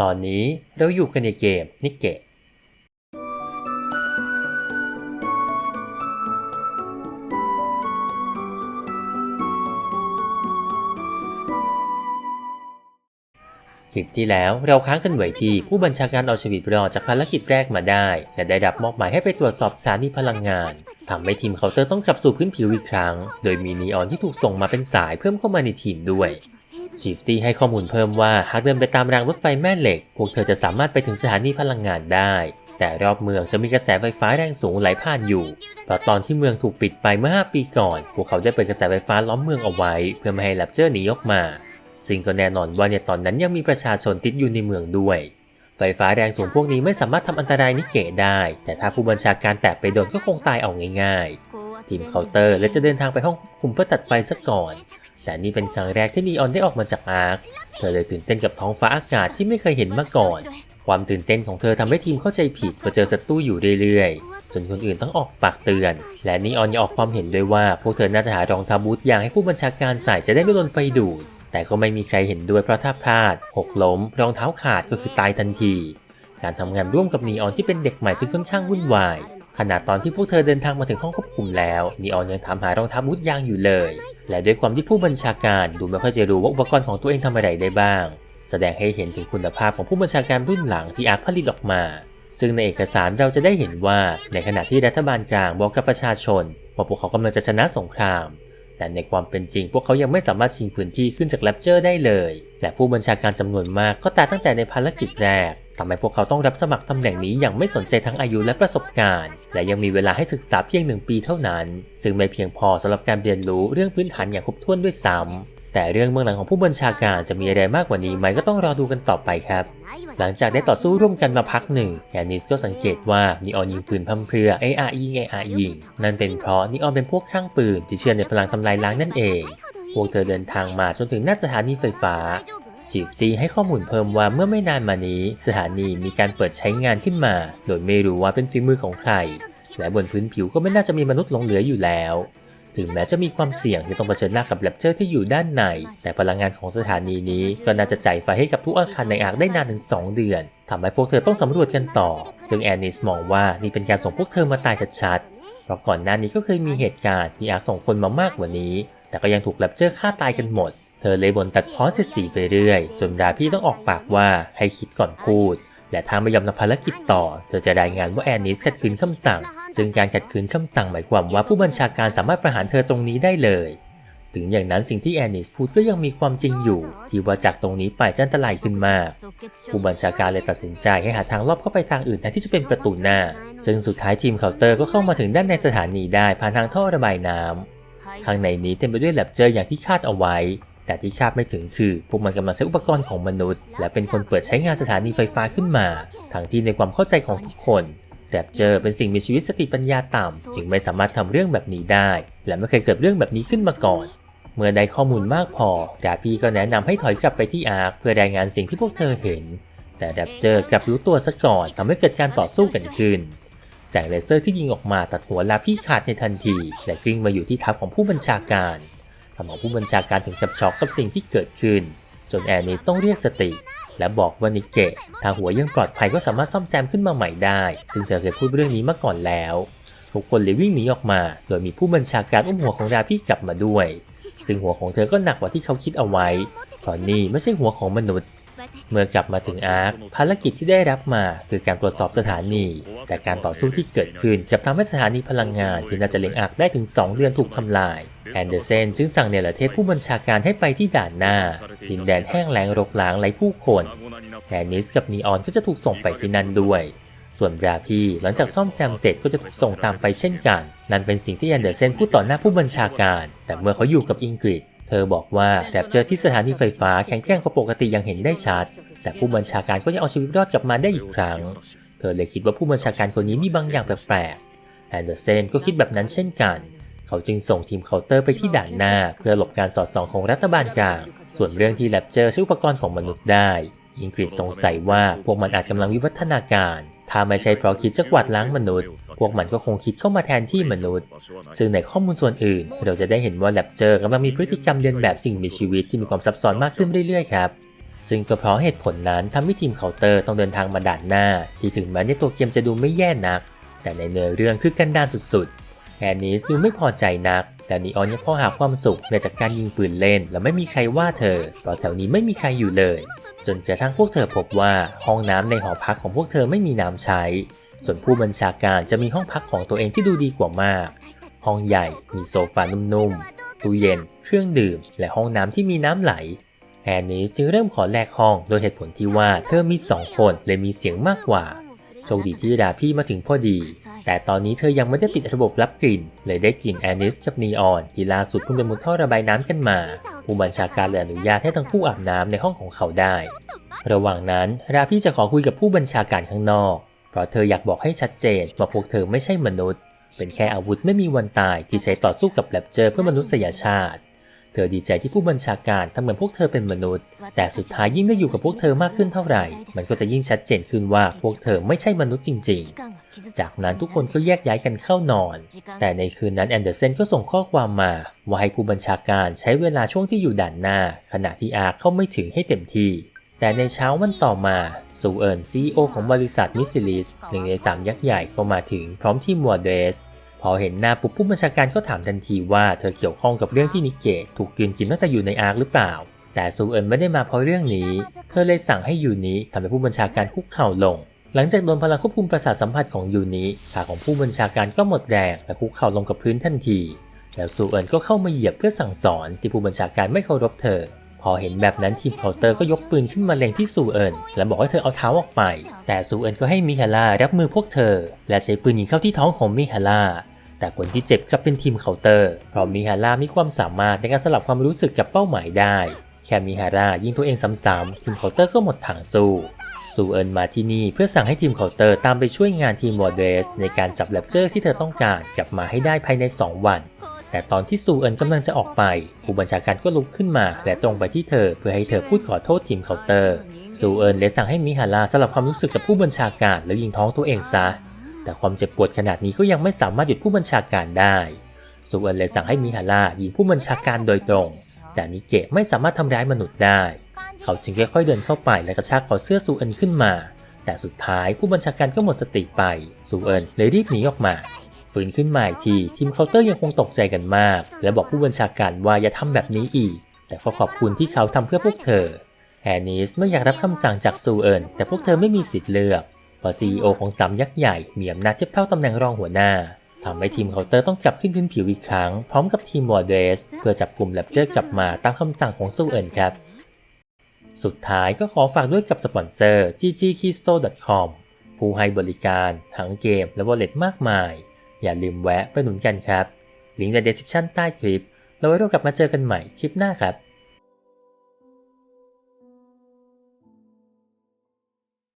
ตอนนี้เราอยู่กันในเกมนิเกะ คลิปที่แล้วเราค้างกันไว้ที่ผู้บัญชาการเอาชีวิตรอดจากภารกิจแรกมาได้ และได้รับมอบหมายให้ไปตรวจสอบสถานีพลังงานทำให้ทีมเคาน์เตอร์ต้องกลับสู่พื้นผิวอีกครั้ง โดยมีนีออนที่ถูกส่งมาเป็นสายเพิ่มเข้ามาในทีมด้วย ชีฟตี้ให้ข้อมูลเพิ่มว่าหากเดินไปตามรางรถไฟแม่เหล็ก พวกเธอจะสามารถไปถึงสถานีพลังงานได้ แต่รอบเมืองจะมีกระแสไฟฟ้าแรงสูงไหลผ่านอยู่เพราะตอนที่เมืองถูกปิดไปเมื่อ 5 ปีก่อน พวกเขาได้เปิดกระแสไฟฟ้าล้อมเมืองเอาไว้ เพื่อไม่ให้แรปเจอร์หนีออกมา ซึ่งก็แน่นอนว่าในตอนนั้นยังมีประชาชนติดอยู่ในเมืองด้วย ไฟฟ้าแรงสูงพวกนี้ไม่สามารถทำอันตรายนิเกะได้ แต่ถ้าผู้บัญชาการแตะไปโดนก็คงตายเอาง่ายๆทีมเคาน์เตอร์และจะเดินทางไปห้องควบคุมเพื่อตัดไฟซะก่อน แต่นี่เป็นครั้งแรกที่นีออนได้ออกมาจากอาร์ค เธอเลยตื่นเต้นกับท้องฟ้าอากาศที่ไม่เคยเห็นมาก่อน ความตื่นเต้นของเธอทำให้ทีมเข้าใจผิดพอเจอศัตรูอยู่เรื่อยๆ จนคนอื่นต้องออกปากเตือน และนีออนยังออกความเห็นด้วยว่าพวกเธอน่าจะหารองเท้าบูทยางให้ผู้บัญชาการใส่จะได้ไม่โดนไฟดูด แต่ก็ไม่มีใครเห็นด้วยเพราะถ้าพลาด หกล้ม รองเท้าขาดก็คือตายทันที การทำงานร่วมกับนีออนที่เป็นเด็กใหม่จึงค่อนข้างวุ่นวาย ขณะตอนที่พวกเธอเดินทางมาถึงห้องควบคุมแล้วนีออนยังถามหารองเท้าบูทยางอยู่เลย และด้วยความที่ผู้บัญชาการดูไม่ค่อยจะรู้ว่าอุปกรณ์ของตัวเองทำอะไรได้บ้าง แสดงให้เห็นถึงคุณภาพของผู้บัญชาการรุ่นหลังที่อาร์คผลิตออกมา ซึ่งในเอกสารเราจะได้เห็นว่าในขณะที่รัฐบาลกลางบอกกับประชาชนว่าพวกเขากำลังจะชนะสงคราม แต่ในความเป็นจริง พวกเขายังไม่สามารถชิงพื้นที่ขึ้นจากแรปเจอร์ได้เลย และผู้บัญชาการจำนวนมากก็ตายตั้งแต่ในภารกิจแรกทำให้พวกเขาต้องรับสมัครตำแหน่งนี้อย่างไม่สนใจทั้งอายุและประสบการณ์ และยังมีเวลาให้ศึกษาเพียงหนึ่งปีเท่านั้น ซึ่งไม่เพียงพอสำหรับการเรียนรู้เรื่องพื้นฐานอย่างครบถ้วนด้วยซ้ำแต่เรื่องเบื้องหลังของผู้บัญชาการจะมีอะไรมากกว่านี้ไหมก็ต้องรอดูกันต่อไปครับ หลังจากได้ต่อสู้ร่วมกันมาพักหนึ่งแฮนนิสก็สังเกตว่านีออนยิงปืนพัมเพรื่อเออายิงเออายิงนั่นเป็นเพราะนีออนเป็นพวกข้างปืนที่เชื่อในพลังทำลายล้างนั่นเองพวกเธอเดินทางมาจนถึงหน้าสถานีไฟฟ้า ชีฟซีให้ข้อมูลเพิ่มว่าเมื่อไม่นานมานี้ สถานีมีการเปิดใช้งานขึ้นมา โดยไม่รู้ว่าเป็นฝีมือของใคร และบนพื้นผิวก็ไม่น่าจะมีมนุษย์หลงเหลืออยู่แล้ว ถึงแม้จะมีความเสี่ยงที่ต้องเผชิญหน้ากับแรปเจอร์ที่อยู่ด้านใน แต่พลังงานของสถานีนี้ก็น่าจะจ่ายไฟให้กับทุกอาคารในอาร์คได้นานถึง 2 เดือนทำให้พวกเธอต้องสำรวจกันต่อ ซึ่งแอนนิสมองว่านี่เป็นการส่งพวกเธอมาตายชัดๆเพราะก่อนหน้านี้ก็เคยมีเหตุการณ์ที่อาร์คส่งคนมามากกว่านี้ แต่ก็ยังถูกแรปเจอร์ฆ่าตายกันหมด ธอเลยบ่นตัดพ้อเสียสีไปเรื่อย จนราพี่ต้องออกปากว่าให้คิดก่อนพูด และถ้าไม่ยอมทำภารกิจต่อ เธอจะรายงานว่าแอนนิสขัดขืนคำสั่ง ซึ่งการขัดขืนคำสั่งหมายความว่าผู้บัญชาการสามารถประหารเธอตรงนี้ได้เลย ถึงอย่างนั้นสิ่งที่แอนนิสพูดก็ยังมีความจริงอยู่ ที่ว่าจากตรงนี้ไปจะอันตรายขึ้นมาก ผู้บัญชาการเลยตัดสินใจให้หาทางลอบเข้าไปทางอื่นแทนที่จะเป็นประตูหน้า ซึ่งสุดท้ายทีมเคาน์เตอร์ก็เข้ามาถึงด้านในสถานีได้ผ่านทางท่อระบายน้ำข้างในนี้เต็มไปด้วยแลบเจออย่างที่คาดเอาไว้ แต่ที่คาดไม่ถึงคือ พวกมันกำลังใช้อุปกรณ์ของมนุษย์ และเป็นคนเปิดใช้งานสถานีไฟฟ้าขึ้นมา ทั้งที่ในความเข้าใจของทุกคนแลบเจอร์เป็นสิ่งมีชีวิตสติปัญญาต่ำ จึงไม่สามารถทำเรื่องแบบนี้ได้ และไม่เคยเกิดเรื่องแบบนี้ขึ้นมาก่อน เมื่อได้ข้อมูลมากพอดาพี่ก็แนะนำให้ถอยกลับไปที่อาร์คเพื่อรายงานสิ่งที่พวกเธอเห็น แต่แรปเจอร์กลับรู้ตัวซะก่อนทำให้เกิดการต่อสู้กันขึ้นแสงเลเซอร์ที่ยิงออกมาตัดหัวลาพี่ขาดในทันที และกลิ้งมาอยู่ที่ทัพของผู้บัญชาการ ทำเอาผู้บัญชาการถึงกับช็อกกับสิ่งที่เกิดขึ้น จนแอนนิสต้องเรียกสติ และบอกว่านิเกะถ้าหัวยังปลอดภัยก็สามารถซ่อมแซมขึ้นมาใหม่ได้ ซึ่งเธอเคยพูดเรื่องนี้มาก่อนแล้วทุกคนเลยวิ่งหนีออกมา โดยมีผู้บัญชาการอุ้มหัวของราพี่กลับมาด้วย ซึ่งหัวของเธอก็หนักกว่าที่เขาคิดเอาไว้เพราะนี่ไม่ใช่หัวของมนุษย์ เมื่อกลับมาถึงอาร์คภารกิจที่ได้รับมาคือการตรวจสอบสถานี จากการต่อสู้ที่เกิดขึ้นกลับทำให้สถานีพลังงานที่น่าจะเล็งอาร์คได้ถึง 2 เดือนถูกทำลาย แอนเดอร์เซนจึงสั่งเนรเทศผู้บัญชาการให้ไปที่ด่านหน้า ดินแดนแห้งแล้งรกร้างไร้ผู้คนแอนนิสกับนีออนก็จะถูกส่งไปที่นั่นด้วย ส่วนบราพีหลังจากซ่อมแซมเสร็จก็จะถูกส่งตามไปเช่นกัน นั่นเป็นสิ่งที่แอนเดอร์เซนพูดต่อหน้าผู้บัญชาการ แต่เมื่อเขาอยู่กับอิงกฤษ ธอบอกว่าแอบเจอที่สถานีไฟฟ้าแข็งแกร่งกว่าปกติอย่างเห็นได้ชัด แต่ผู้บัญชาการก็ยังเอาชีวิตรอดกลับมาได้อีกครั้ง เธอเลยคิดว่าผู้บัญชาการคนนี้มีบางอย่างแปลกๆแอนเดอร์เซนก็คิดแบบนั้นเช่นกัน เขาจึงส่งทีมเคาน์เตอร์ไปที่ด่านหน้า เพื่อหลบการสอดส่องของรัฐบาลกลาง ส่วนเรื่องที่แลบเจอใช้อุปกรณ์ของมนุษย์ได้ อิงกฤษสงสัยว่าพวกมันอาจกำลังวิวัฒนาการ ถ้าไม่ใช่เพราะคิดจะกวาดล้างมนุษย์ พวกมันก็คงคิดเข้ามาแทนที่มนุษย์ ซึ่งในข้อมูลส่วนอื่น เราจะได้เห็นว่าแรปเจอร์กำลังมีพฤติกรรมเลียนแบบสิ่งมีชีวิตที่มีความซับซ้อนมากขึ้นเรื่อยๆครับซึ่งก็เพราะเหตุผลนั้นทำให้ทีมเคาน์เตอร์ต้องเดินทางมาด่านหน้า ที่ถึงแม้ในตัวเกมจะดูไม่แย่นัก แต่ในเนื้อเรื่องคือกันดานสุดๆแอนนิสดูไม่พอใจนัก แต่นีออนยังพอหาความสุขในจากการยิงปืนเล่น และไม่มีใครว่าเธอเพราะแถวนี้ไม่มีใครอยู่เลย จนกระทั่งพวกเธอพบว่าห้องน้ำในหอพักของพวกเธอไม่มีน้ำใช้ ส่วนผู้บัญชาการจะมีห้องพักของตัวเองที่ดูดีกว่ามาก ห้องใหญ่มีโซฟานุ่มๆ ตู้เย็น เครื่องดื่ม และห้องน้ำที่มีน้ำไหล แอนนี่จึงเริ่มขอแลกห้องโดยเหตุผลที่ว่าเธอมีสองคนเลยมีเสียงมากกว่า โชคดีที่ดาพี่มาถึงพอดี แต่ตอนนี้เธอยังไม่ได้ปิดระบบรับกลิ่น เลยได้กลิ่นแอนิสกับนีออน ที่ล่าสุดเพิ่งไปมุดท่อระบายน้ำกันมา ผู้บัญชาการเลยอนุญาตให้ทั้งคู่อาบน้ำในห้องของเขาได้ ระหว่างนั้นราพี่จะขอคุยกับผู้บัญชาการข้างนอก เพราะเธออยากบอกให้ชัดเจนว่าพวกเธอไม่ใช่มนุษย์ เป็นแค่อาวุธไม่มีวันตายที่ใช้ต่อสู้กับแรปเจอร์เพื่อมนุษยชาติ เธอดีใจที่ผู้บัญชาการทำเหมือนพวกเธอเป็นมนุษย์ แต่สุดท้ายยิ่งได้อยู่กับพวกเธอมากขึ้นเท่าไหร่ มันก็จะยิ่งชัดเจนขึ้นว่าพวกเธอไม่ใช่มนุษย์จริง ๆ จากนั้นทุกคนก็แยกย้ายกันเข้านอน แต่ในคืนนั้นแอนเดอร์เซนก็ส่งข้อความมา ว่าให้ผู้บัญชาการใช้เวลาช่วงที่อยู่ด่านหน้า ขณะที่อาร์เข้าไม่ถึงให้เต็มที่แต่ในเช้าวันต่อมาซูเอิร์นซีอของบริษัทมิสซิลิสหนึ่งในสามยักษ์ใหญ่ก็มาถึงพร้อมทีมวอร์เดส พอเห็นหน้าปุ๊บผู้บัญชาการก็ถามทันทีว่าเธอเกี่ยวข้องกับเรื่องที่นิเกะถูกกลืนกินตั้งแต่อยู่ในอาร์คหรือเปล่า แต่ซูเอินไม่ได้มาเพราะเรื่องนี้ เธอเลยสั่งให้ยูนิทำให้ผู้บัญชาการคุกเข่าลง หลังจากโดนพลังควบคุมประสาทสัมผัสของยูนิขาของผู้บัญชาการก็หมดแรงและคุกเข่าลงกับพื้นทันที แล้วซูเอินก็เข้ามาเหยียบเพื่อสั่งสอนที่ผู้บัญชาการไม่เคารพเธอ พอเห็นแบบนั้นทีมเคาน์เตอร์ก็ยกปืนขึ้นมาเล็งที่ซูเอินและบอกให้เธอเอาเท้าออกไป แต่ซูเอินก็ให้มิฮาร่ารับมือพวกเธอ และใช้ปืนยิงเข้าที่ท้องของมิฮาร่า แต่คนที่เจ็บกลับเป็นทีมเคาน์เตอร์ เพราะมิฮาร่ามีความสามารถในการสลับความรู้สึกกับเป้าหมายได้ แค่มิฮาร่ายิงตัวเองซ้ำๆทีมเคาน์เตอร์ก็หมดทางสู้ซูเอินมาที่นี่เพื่อสั่งให้ทีมเคาน์เตอร์ตามไปช่วยงานทีมวอร์เดสในการจับแรปเจอร์ที่เธอต้องการกลับมาให้ได้ภายใน 2 วัน แต่ตอนที่ซูเอินกำลังจะออกไป ผู้บัญชาการก็ลุกขึ้นมา และตรงไปที่เธอเพื่อให้เธอพูดขอโทษทีมเคาน์เตอร์ซูเอินเลยสั่งให้มิฮาร่าสลับความรู้สึกกับผู้บัญชาการแล้วยิงท้องตัวเองซะ แต่ความเจ็บปวดขนาดนี้ก็ยังไม่สามารถหยุดผู้บัญชาการได้ซูเอินเลยสั่งให้มิฮาร่ายิงผู้บัญชาการโดยตรง แต่นิเกะไม่สามารถทำร้ายมนุษย์ได้ เขาจึงค่อยๆเดินเข้าไปและกระชากคอเสื้อซูเอินขึ้นมา แต่สุดท้ายผู้บัญชาการก็หมดสติไปซูเอินเลยรีบหนีออกมาฝืนขึ้นมาอีกทีทีมเคาน์เตอร์ยังคงตกใจกันมาก และบอกผู้บัญชาการว่าอย่าทำแบบนี้อีก แต่ก็ขอบคุณที่เขาทำเพื่อพวกเธอแฮนิสไม่อยากรับคำสั่งจากซูเอินแต่พวกเธอไม่มีสิทธิ์เลือก ราะ CEO ของสามยักษ์ใหญ่มีอำนาจเทียบเท่าตำแหน่งรองหัวหน้าทำให้ทีมเคาน์เตอร์ต้องกลับขึ้นพื้นผิวอีกครั้ง พร้อมกับทีมวอร์เดส เพื่อจับกลุ่มแรปเจอร์กลับมาตามคำสั่งของซูเอินครับ สุดท้ายก็ขอฝากด้วยกับสปอนเซอร์ ggkeystore.com ผู้ให้บริการ ทั้งเกมและ wallet มากมาย อย่าลืมแวะไปหนุนกันครับ ลิงก์ใน description ใต้คลิป แล้วไว้เรากลับมาเจอกันใหม่คลิปหน้าครับ